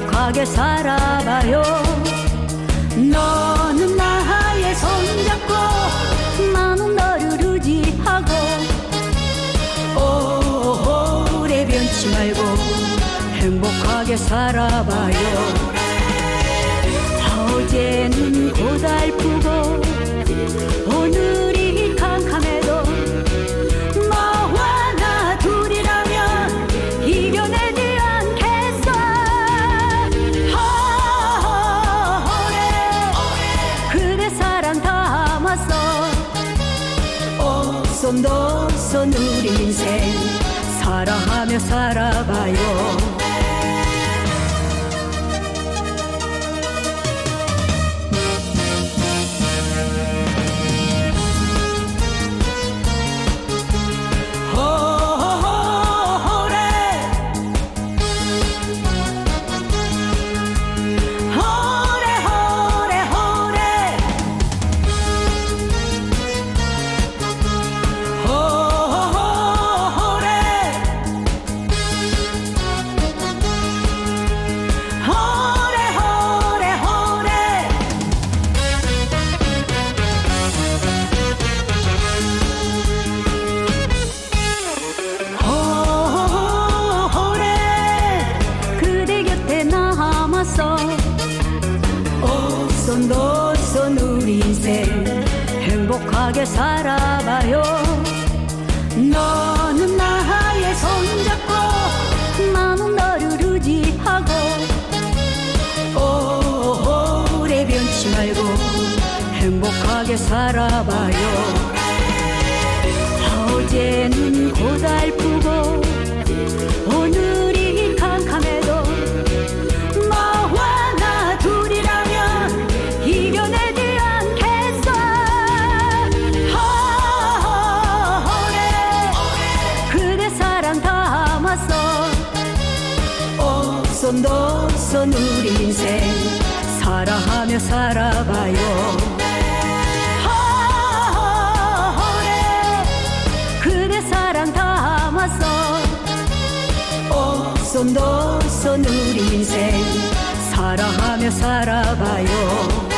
행복하게 살아봐요. 너는 나의 손잡고 나는 너를 의지하고 오래 변치 말고 행복하게 살아봐요. 어제는 고달프 오손도손 우리 인생 사랑하며 살아봐요 오손도손 우리 인생 행복하게 살아봐요. 너는 나의 손잡고 나는 너를 의지하고 오래 변치 말고 행복하게 살아봐요. 어제는 고달프고 좀더 선 우리 인생 살아하며 살아봐요. 하하하 그대 사랑 담아서 어선 더선 우리 인생 사랑하며 살아봐요.